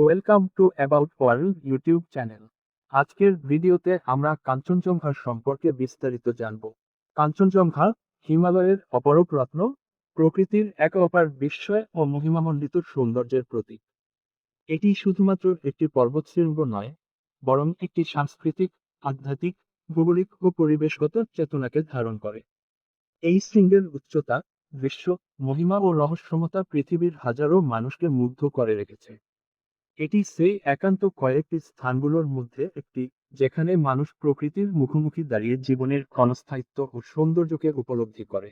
Welcome to about world YouTube channel আজকের ভিডিওতে আমরা কাঞ্চনজঙ্ঘা সম্পর্কে বিস্তারিত জানব। কাঞ্চনজঙ্ঘা হিমালয়ের অপরূপ রত্ন প্রকৃতির এক অপার বিস্ময় ও মহিমামণ্ডিত সৌন্দর্যের প্রতীক। এটি শুধুমাত্র একটি পর্বতশৃঙ্গ নয়, বরং একটি সাংস্কৃতিক, আধ্যাত্মিক, ভৌগোলিক ও পরিবেশগত চেতনাকে ধারণ করে। এই শৃঙ্গের উচ্চতা দৃশ্য মহিমা ও রহস্যমতা পৃথিবীর হাজারো মানুষকে মুগ্ধ করে রেখেছে। এটি সেই একান্ত কয়েকটি স্থানগুলোর মধ্যে একটি, যেখানে মানুষ প্রকৃতির মুখোমুখি দাঁড়িয়ে জীবনের ক্ষণস্থায়িত্ব ও সৌন্দর্যকে উপলব্ধি করে।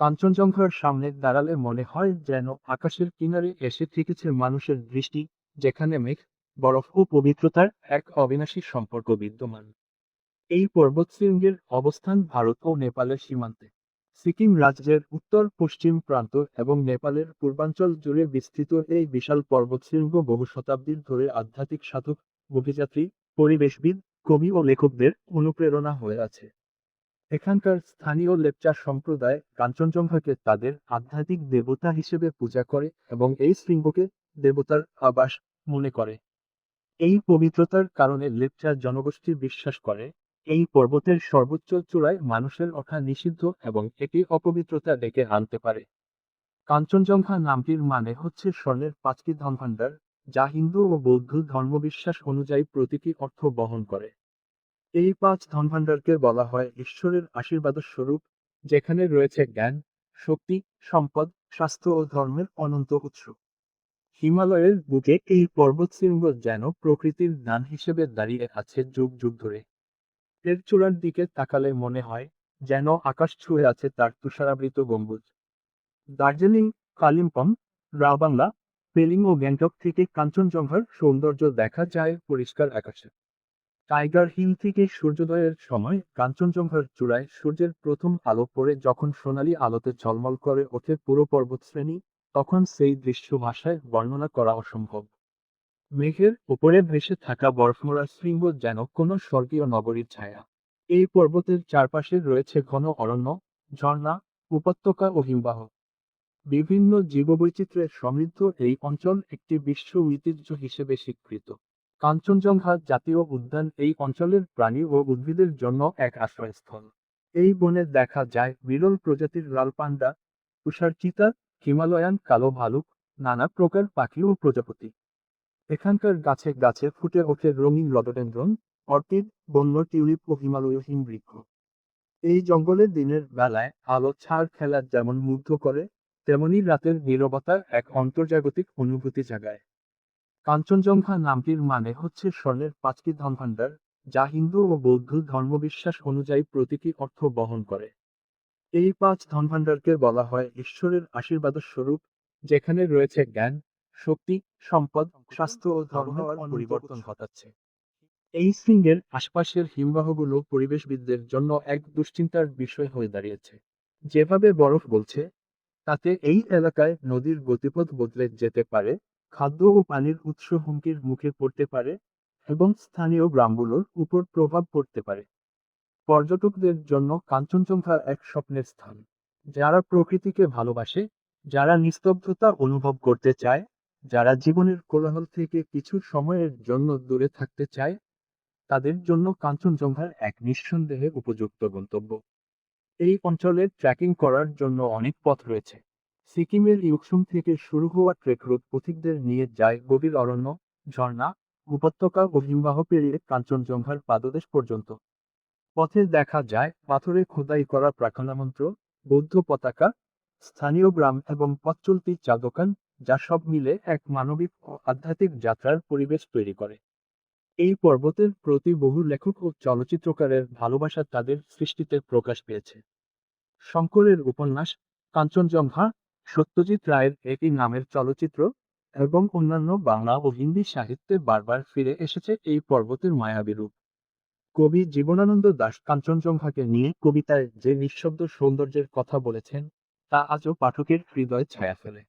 কাঞ্চনজঙ্ঘার সামনে দাঁড়ালে মনে হয় যেন আকাশের কিনারে এসে থেকেছে মানুষের দৃষ্টি, যেখানে মেঘ, বরফ ও পবিত্রতার এক অবিনাশী সম্পর্ক বিদ্যমান। এই পর্বতশৃঙ্গের অবস্থান ভারত ও নেপালের সীমান্তে। সিকিম রাজ্যের উত্তর পশ্চিম প্রান্ত এবং নেপালের পূর্বাঞ্চল জুড়ে বিস্তৃত এই বিশাল পর্বতশৃঙ্গ বহু শতাব্দীর ধরে আধ্যাত্মিক সাধক, অভিযাত্রী, পরিবেশবিদ, কবি ও লেখকদের অনুপ্রেরণা হয়ে আছে। এখানকার স্থানীয় লেপচা সম্প্রদায় কাঞ্চনজঙ্ঘাকে তাদের আধ্যাত্মিক দেবতা হিসেবে পূজা করে এবং এই শৃঙ্গকে দেবতার আবাস মনে করে। এই পবিত্রতার কারণে লেপচা জনগোষ্ঠী বিশ্বাস করে এই পর্বতের সর্বোচ্চ চূড়ায় মানুষের ওঠা নিষিদ্ধ এবং এটি অপবিত্রতা ডেকে আনতে পারে। কাঞ্চনজঙ্ঘা নামটির মানে হচ্ছে স্বর্ণের পাঁচটি ধনভাণ্ডার, যা হিন্দু ও বৌদ্ধ ধর্মবিশ্বাস অনুযায়ী প্রতীকী অর্থ বহন করে। এই পাঁচ ধনভাণ্ডারকে বলা হয় ঈশ্বরের আশীর্বাদ স্বরূপ যেখানে রয়েছে জ্ঞান, শক্তি, সম্পদ, স্বাস্থ্য ও ধর্মের অনন্ত উৎস। হিমালয়ের বুকে এই পর্বতশৃঙ্গ যেন প্রকৃতির দান হিসেবে দাঁড়িয়ে আছে যুগ যুগ ধরে। এর চূড়ার দিকে তাকালে মনে হয় যেন আকাশ ছুঁয়ে আছে তার তুষারাবৃত গম্বুজ। দার্জিলিং, কালিম্পং রাবাংলা পেলিং ও গ্যাংটক থেকে কাঞ্চনজঙ্ঘার সৌন্দর্য দেখা যায় পরিষ্কার আকাশে। টাইগার হিল থেকে সূর্যোদয়ের সময় কাঞ্চনজঙ্ঘার চূড়ায় সূর্যের প্রথম আলো পড়ে যখন সোনালী আলোতে ঝলমল করে ওঠে পুরো পর্বতশ্রেণী, তখন সেই দৃশ্য ভাষায় বর্ণনা করা অসম্ভব। মেঘের উপরে ভেসে থাকা বরফমোড়া শৃঙ্গ যেন কোনো স্বর্গীয় নগরীর ছায়া। এই পর্বতের চারপাশে রয়েছে ঘন অরণ্য, ঝর্ণা, উপত্যকা ও হিমবাহ। বিভিন্ন জীববৈচিত্র্যের সমৃদ্ধ এই অঞ্চল একটি বিশ্ব ঐতিহ্য হিসেবে স্বীকৃত। কাঞ্চনজঙ্ঘা জাতীয় উদ্যান এই অঞ্চলের প্রাণী ও উদ্ভিদের জন্য এক আশ্রয়স্থল। এই বনে দেখা যায় বিরল প্রজাতির লাল পান্ডা তুষার চিতা হিমালয়ান কালো ভালুক, নানা প্রকার পাখি ও প্রজাপতি। এখানকার গাছে গাছে ফুটে ওঠে রঙিন রডোডেন্ড্রন অর্কিড বন্য টিউলিপ ও হিমালয় হিমবৃক্ষ। এই জঙ্গলের দিনের বেলায় আলো ছাড় খেলা যেমন মুগ্ধ করে, তেমনি রাতের নীরবতা এক অন্তর্জাগতিক অনুভূতি জাগায়। কাঞ্চনজঙ্ঘা নামটির মানে হচ্ছে স্বর্ণের পাঁচটি ধনভাণ্ডার, যা হিন্দু ও বৌদ্ধ ধর্মবিশ্বাস অনুযায়ী প্রতীকী অর্থ বহন করে। এই পাঁচ ধনভাণ্ডারকে বলা হয় ঈশ্বরের আশীর্বাদ স্বরূপ যেখানে রয়েছে জ্ঞান শক্তি সম্পদ স্বাস্থ্য ও ধর্মের পরিবর্তন ঘটাচ্ছে। এই শৃঙ্গের আশপাশের হিমবাহগুলো পরিবেশবিদদের জন্য এক দুশ্চিন্তার বিষয় হয়ে দাঁড়িয়েছে। যেভাবে বরফ বলছে তাতে এই এলাকায় নদীর গতিপথ বদলে যেতে পারে খাদ্য ও পানির উৎস হুমকির মুখে পড়তে পারে এবং স্থানীয় গ্রামগুলোর উপর প্রভাব পড়তে পারে। পর্যটকদের জন্য কাঞ্চনজঙ্ঘা এক স্বপ্নের স্থান যারা প্রকৃতিকে ভালোবাসে যারা নিস্তব্ধতা অনুভব করতে চায় যারা জীবনের কোলাহল থেকে কিছু সময়ের জন্য দূরে থাকতে চায়, তাদের জন্য কাঞ্চনজঙ্ঘার এক নিঃসন্দেহে উপযুক্ত গন্তব্য। এই অঞ্চলে ট্রেকিং করার জন্য অনেক পথ রয়েছে। সিকিমের ইউকসুম থেকে শুরু হওয়া ট্রেক রুট পথিকদের নিয়ে যায় গভীর অরণ্য, ঝর্ণা, উপত্যকা ও হিমবাহ পেরিয়ে কাঞ্চনজঙ্ঘার পাদদেশ পর্যন্ত। পথে দেখা যায় পাথরে খোদাই করা প্রার্থনামন্ত্র, বৌদ্ধ পতাকা, স্থানীয় গ্রাম এবং পথ চলতি চা দোকান যা সব মিলে এক মানবিক ও আধ্যাত্মিক যাত্রার পরিবেশ তৈরি করে। এই পর্বতের প্রতি বহু লেখক ও চলচ্চিত্রকারের ভালোবাসা তাদের সৃষ্টিতে প্রকাশ পেয়েছে। শঙ্করের উপন্যাস কাঞ্চনজঙ্ঘা, সত্যজিৎ রায়ের একই নামের চলচ্চিত্র এবং অন্যান্য বাংলা ও হিন্দি সাহিত্যে বারবার ফিরে এসেছে এই পর্বতের মায়াবী রূপ। কবি জীবনানন্দ দাশ কাঞ্চনজঙ্ঘাকে নিয়ে কবিতায় যে নিঃশব্দ সৌন্দর্যের কথা বলেছেন, তা আজও পাঠকের হৃদয় ছায়া ফেলে।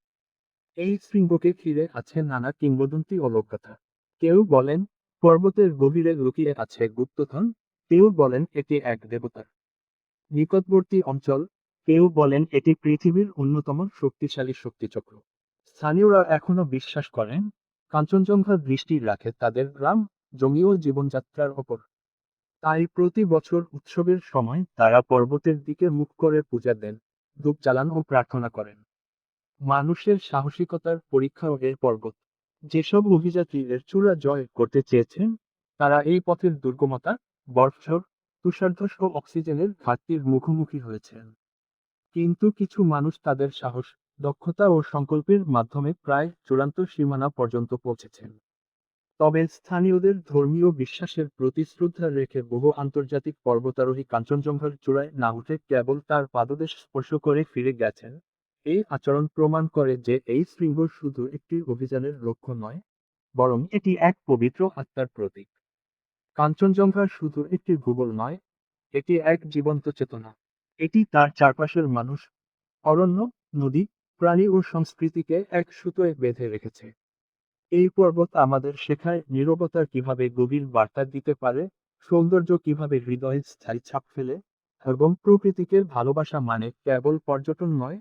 এই শৃঙ্গকে ঘিরে আছে নানা কিংবদন্তি ও লোকগাথা কেউ বলেন, পর্বতের গভীরে লুকিয়ে আছে গুপ্তধন, কেউ বলেন এটি এক দেবতার নিকটবর্তী অঞ্চল, কেউ বলেন এটি পৃথিবীর অন্যতম শক্তিশালী শক্তিচক্র। স্থানীয়রা এখনও বিশ্বাস করেন, কাঞ্চনজঙ্ঘা দৃষ্টি রাখে তাদের গ্রাম, জমি ও জীবনযাত্রার ওপর। তাই প্রতি বছর উৎসবের সময় তারা পর্বতের দিকে মুখ করে পূজা দেন, ধূপ জ্বালান ও প্রার্থনা করেন। মানুষের সাহসিকতার পরীক্ষা এর পর্বত। যেসব অভিযাত্রী এর চূড়া জয় করতে চেয়েছেন, তারা এই পথের দুর্গমতা বরফঝড় তুষারধস ও অক্সিজেনের ঘাটতির মুখোমুখি হয়েছেন। কিন্তু কিছু মানুষ তাদের সাহস, দক্ষতা ও সংকল্পের মাধ্যমে প্রায় চূড়ান্ত সীমানা পর্যন্ত পৌঁছেছেন। তবে স্থানীয়দের ধর্মীয় বিশ্বাসের প্রতি শ্রদ্ধা রেখে বহু আন্তর্জাতিক পর্বতারোহী কাঞ্চনজঙ্ঘার চূড়ায় না উঠে কেবল তার পাদদেশ স্পর্শ করে ফিরে গেছেন। এই আচরণ প্রমাণ করে যে এই শৃঙ্গ শুধু একটি অভিযানের লক্ষ্য নয়, বরং এটি এক পবিত্র আত্মার প্রতীক। কাঞ্চনজঙ্ঘা শুধু একটি ভূগোল নয়, এটি এক জীবন্ত চেতনা। এটি তার চারপাশের মানুষ, অরণ্য, নদী, প্রাণী ও সংস্কৃতিকে এক সুতোয় বেঁধে রেখেছে। এই পর্বত আমাদের শেখায় নীরবতা কীভাবে গভীর বার্তা দিতে পারে, সৌন্দর্য কীভাবে হৃদয়ে স্থায়ী ছাপ ফেলে, এবং প্রকৃতিকে ভালোবাসা মানে কেবল পর্যটন নয়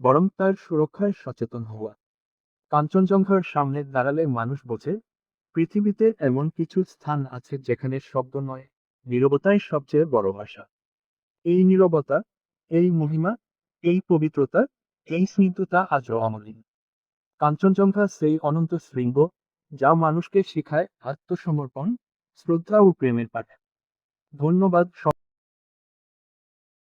বরং তার সুরক্ষায় সচেতন হওয়া। কাঞ্চনজঙ্ঘার সামনে দাঁড়ালে মানুষ বোঝে, পৃথিবীতে এমন কিছু স্থান আছে যেখানে শব্দ নয়, নীরবতাই সবচেয়ে বড় ভাষা। এই নীরবতা, এই মহিমা, এই পবিত্রতা, এই স্নিগ্ধতা আজও অমলিন। কাঞ্চনজঙ্ঘা সেই অনন্ত শৃঙ্গ যা মানুষকে শেখায় আত্মসমর্পণ, শ্রদ্ধা ও প্রেমের পাঠ। ধন্যবাদ